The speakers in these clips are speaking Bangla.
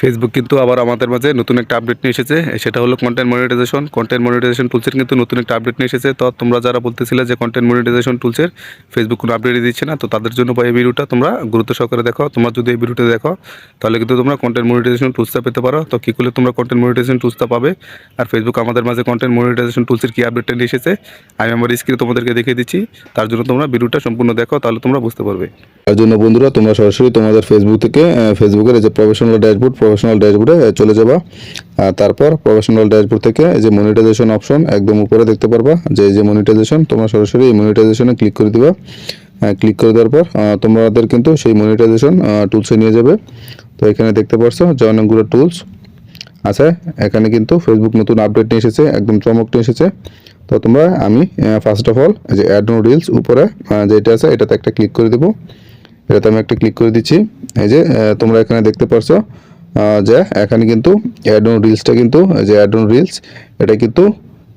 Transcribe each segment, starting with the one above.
ফেসবুক কিন্তু আবার আমাদের মাঝে নতুন একটা আপডেট নিয়ে এসেছে। সেটা হলো কন্টেন্ট মনিটাইজেশন কন্টেন্ট মনিটাইজেশন টুলসের কিন্তু নতুন একটা আপডেট নিয়ে এসেছে। তো তোমরা যারা বলতেছিলে যে কন্টেন্ট মনিটাইজেশন টুলসের ফেসবুক কোনো আপডেট দিচ্ছে না, তো তাদের জন্য এই ভিডিওটা তোমরা গুরুত্ব সহকারে দেখো। তোমরা যদি এই ভিডিওটা দেখো, তাহলে কিন্তু তোমরা কন্টেন্ট মনিটাইজেশন টুলসটা পেতে পারো। তো কী করলে তোমরা কন্টেন্ট মনিটাইজেশন টুলসটা পাবে? আর ফেসবুক আমাদের মাঝে কন্টেন্ট মনিটাইজেশন টুলসের কী আপডেটটা নিয়ে এসেছে? আমি আমার স্ক্রিনে তোমাদেরকে দেখিয়ে দিচ্ছি। তার জন্য তোমরা ভিডিওটা সম্পূর্ণ দেখো, তাহলে তোমরা বুঝতে পারবে। তার জন্য বন্ধুরা, তোমরা সরাসরি তোমাদের ফেসবুক থেকে ফেসবুকের যে প্রফেশনাল ড্যাশবোর্ড প্রফেশনাল ড্যাশবোর্ডে চলে যাবা। তারপর প্রফেশনাল ড্যাশবোর্ড থেকে যে মনিটাইজেশন অপশন একদম উপরে দেখতে পারবা যে যে মনিটাইজেশন তোমরা সরাসরি এই মনিটাইজেশনে ক্লিক করে দিবা। ক্লিক করে দেওয়ার পর তোমাদের কিন্তু সেই মনিটাইজেশন টুলসে নিয়ে যাবে। তো এখানে দেখতে পারছ যে অনেকগুলো টুলস আছে। এখানে কিন্তু ফেসবুক নতুন আপডেট নিয়ে এসেছে, একদম চমক নিয়ে এসেছে। তো তোমরা, আমি ফার্স্ট অফ অল যে অ্যাড নো রিলস উপরে যেটা আছে, এটাতে একটা ক্লিক করে দেবো। এটাতে আমি একটা ক্লিক করে দিচ্ছি। এই যে তোমরা এখানে দেখতে পারছ যে এখানে কিন্তু অ্যাড নো রিলসটা কিন্তু যে অ্যাড নো রিলস এটা কিন্তু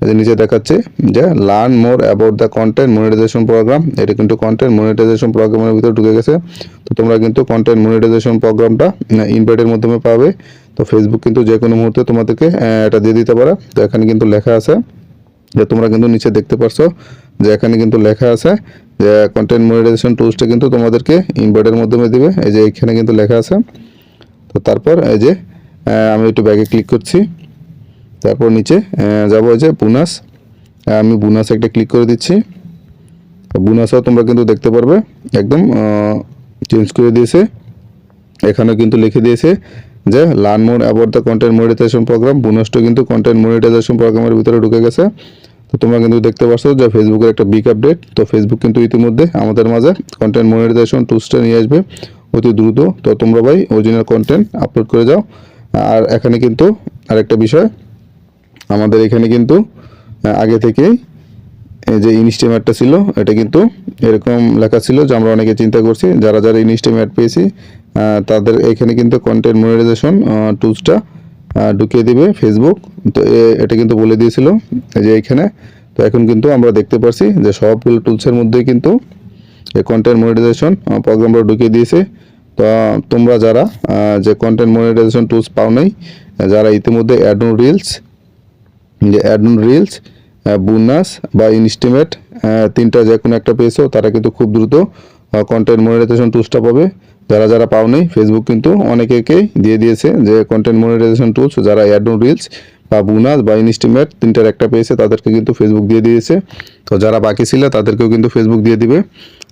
যে নিচে দেখাচ্ছে যে learn more about the content monetization program এটা কিন্তু কন্টেন্ট মনিটাইজেশন প্রোগ্রামের ভিতরে ঢুকে গেছে। তো তোমরা কিন্তু কন্টেন্ট মনিটাইজেশন প্রোগ্রামটা ইনভাইটের মাধ্যমে পাবে। তো ফেসবুক কিন্তু যে কোনো মুহূর্তে তোমাদেরকে এটা দিয়ে দিতে পারে। তো এখানে কিন্তু লেখা আছে যে তোমরা কিন্তু নিচে দেখতে পারছ যে এখানে কিন্তু লেখা আছে যে কন্টেন্ট মনিটাইজেশন টুলসটা কিন্তু তোমাদেরকে ইনভার্টের মাধ্যমে দিবে। এই যে এখানে কিন্তু লেখা আছে তো তারপর, এই যে আমি একটু ব্যাগে ক্লিক করছি। তারপর নিচে যাব যে বোনাস। আমি বোনাস একটা ক্লিক করে দিচ্ছি। বোনাসও তোমরা কিন্তু দেখতে পারবে। একদম চেঞ্জ করে দিয়েছে। এখানেও কিন্তু লিখে দিয়েছে যে learn more about the content monetization program বোনাসটা কিন্তু কন্টেন্ট মনিটাইজেশন প্রোগ্রামের ভিতরে ঢুকে গেছে। তো তোমরা কিন্তু দেখতে পাচ্ছ যে ফেসবুকের একটা বিগ আপডেট তো ফেসবুক কিন্তু ইতিমধ্যে আমাদের মাঝে কন্টেন্ট মনিটাইজেশন টুলসটা নিয়ে আসবে। অতি দ্রুত। তো তোমরা ভাই অরিজিনাল কন্টেন্ট আপলোড করে যাও। আর এখানে কিন্তু আরেকটা বিষয়। আমাদের এখানে কিন্তু আগে থেকেই যে ইনস্টিম অ্যাডটা ছিল, এটা কিন্তু এরকম লেখা ছিল যে আমরা অনেকে চিন্তা করছি, যারা যারা ইনস্টিম অ্যাড পেয়েছি তাদের এখানে কিন্তু কন্টেন্ট মনিটাইজেশন টুলসটা ঢুকিয়ে দিবে ফেসবুক তো এটা কিন্তু বলে দিয়েছিল যে এখানে। তো এখন কিন্তু আমরা দেখতে পারছি যে সবগুলো টুলসের মধ্যেই কিন্তু এই কন্টেন্ট মনিটাইজেশন প্রোগ্রামটা ঢুকিয়ে দিয়েছে, তো তোমরা যারা যে কন্টেন্ট মনিটাইজেশন টুলস পাও নাই যারা ইতিমধ্যে অ্যাডন রিলস যে অ্যাডন রিলস বোনাস বা ইনস্টিমেট তিনটা যে কোনো একটা পেয়েছ, তারা কিন্তু খুব দ্রুত কন্টেন্ট মনিটাইজেশন টুলসটা পাবে। যারা যারা পাও পাওনি ফেসবুক কিন্তু অনেকেকেই দিয়ে দিয়েছে যে কন্টেন্ট মনিটাইজেশন টুলস যারা অ্যাডন রিলস বা বোনাস বা ইনস্টিমেট তিনটার একটা পেয়েছে, তাদেরকে কিন্তু ফেসবুক দিয়ে দিয়েছে। তো যারা বাকি ছিল, তাদেরকেও কিন্তু ফেসবুক দিয়ে দিবে।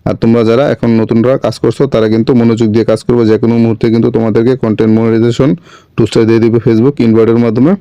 আর তোমরা যারা এখন নতুনরা কাজ করছ, তারা কিন্তু মনোযোগ দিয়ে কাজ করবে। যে কোনো মুহূর্তে কিন্তু তোমাদেরকে কন্টেন্ট মনিটাইজেশন টুলসটা দিয়ে দিবে ফেসবুক ইনভার্টের মাধ্যমে।